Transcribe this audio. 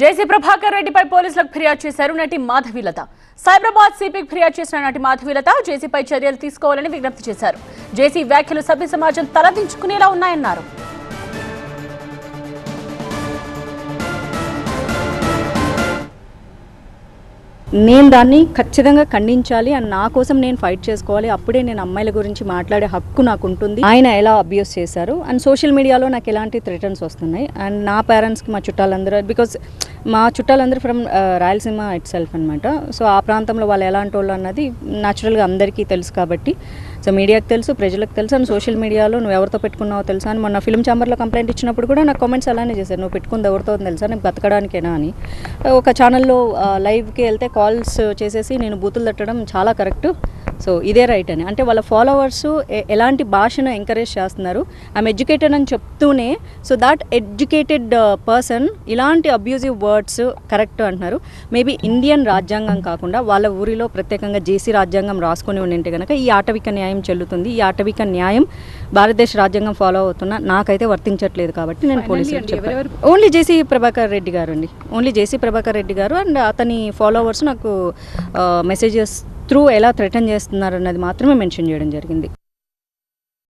జేసీ ప్రభాకర్ రెడ్డిపై పోలీసులకు ఫిర్యాదు చేశారు నటి మాధవీలత సైబరాబాద్ సిపికి ఫిర్యాదు చేసిన నటి మాధవీలత జేసీపై చర్యలు తీసుకోవాలని విజ్ఞప్తి చేశారు. జేసీ వ్యాఖ్యలు సభ్య సమాజం తలదించుకునేలా ఉన్నాయన్నారు. నేను దాన్ని ఖచ్చితంగా ఖండించాలి అండ్ నా కోసం నేను ఫైట్ చేసుకోవాలి. అప్పుడే నేను అమ్మాయిల గురించి మాట్లాడే హక్కు నాకు ఉంటుంది ఆయన ఎలా అబ్యూస్ చేశారు అండ్ సోషల్ మీడియాలో నాకు ఎలాంటి థ్రెటన్స్ వస్తున్నాయి. అండ్ నా పేరెంట్స్కి మా చుట్టాలందరూ బికాస్ మా చుట్టాలందరూ from uh, Rayalaseema itself అనమాట సో ఆ ప్రాంతంలో వాళ్ళు ఎలాంటి వాళ్ళు అన్నది న్యాచురల్గా అందరికీ తెలుసు కాబట్టి. సో మీడియాకి తెలుసు ప్రజలకు తెలుసు అండ్ సోషల్ మీడియాలో నువ్వు ఎవరితో పెట్టుకున్నావో తెలుసా అని మొన్న ఫిల్మ్ ఛాంబర్లో కంప్లైంట్ ఇచ్చినప్పుడు కూడా నాకు కామెంట్స్ అలానే చేశారు. నువ్వు పెట్టుకుంది ఎవరితో తెలుసా? నేను బతకడానికేనా? అని. ఒక ఛానల్లో లైవ్కి uh, వెళ్తే కాల్స్ చేసేసి నేను బూతులు తట్టడం చాలా కరెక్ట్. సో ఇదే రైట్ అని. అంటే వాళ్ళ ఫాలోవర్స్ ఎలాంటి భాషను ఎంకరేజ్ చేస్తున్నారు? ఐమ్ ఎడ్యుకేటెడ్ అని చెప్తూనే సో దాట్ ఎడ్యుకేటెడ్ పర్సన్ ఇలాంటి అబ్యూజివ్ వర్డ్స్ కరెక్ట్ అంటున్నారు. మేబీ ఇండియన్ రాజ్యాంగం కాకుండా వాళ్ళ ఊరిలో ప్రత్యేకంగా జేసీ రాజ్యాంగం రాసుకొని ఉండింటే కనుక ఈ ఆటవిక న్యాయం చెల్లుతుంది. ఈ ఆటవిక న్యాయం భారతదేశ రాజ్యాంగం ఫాలో అవుతున్న నాకైతే వర్తించట్లేదు కాబట్టి నేను పోలీసులకు చెప్పాను. ఓన్లీ జేసీ ప్రభాకర్ రెడ్డి గారు అండి. ఓన్లీ జేసీ ప్రభాకర్ రెడ్డి గారు అండ్ అతని ఫాలోవర్స్ నాకు మెసేజెస్ త్రూ ఎలా థ్రెటన్ చేస్తున్నారు అన్నది మాత్రమే మెన్షన్ చేయడం జరిగింది.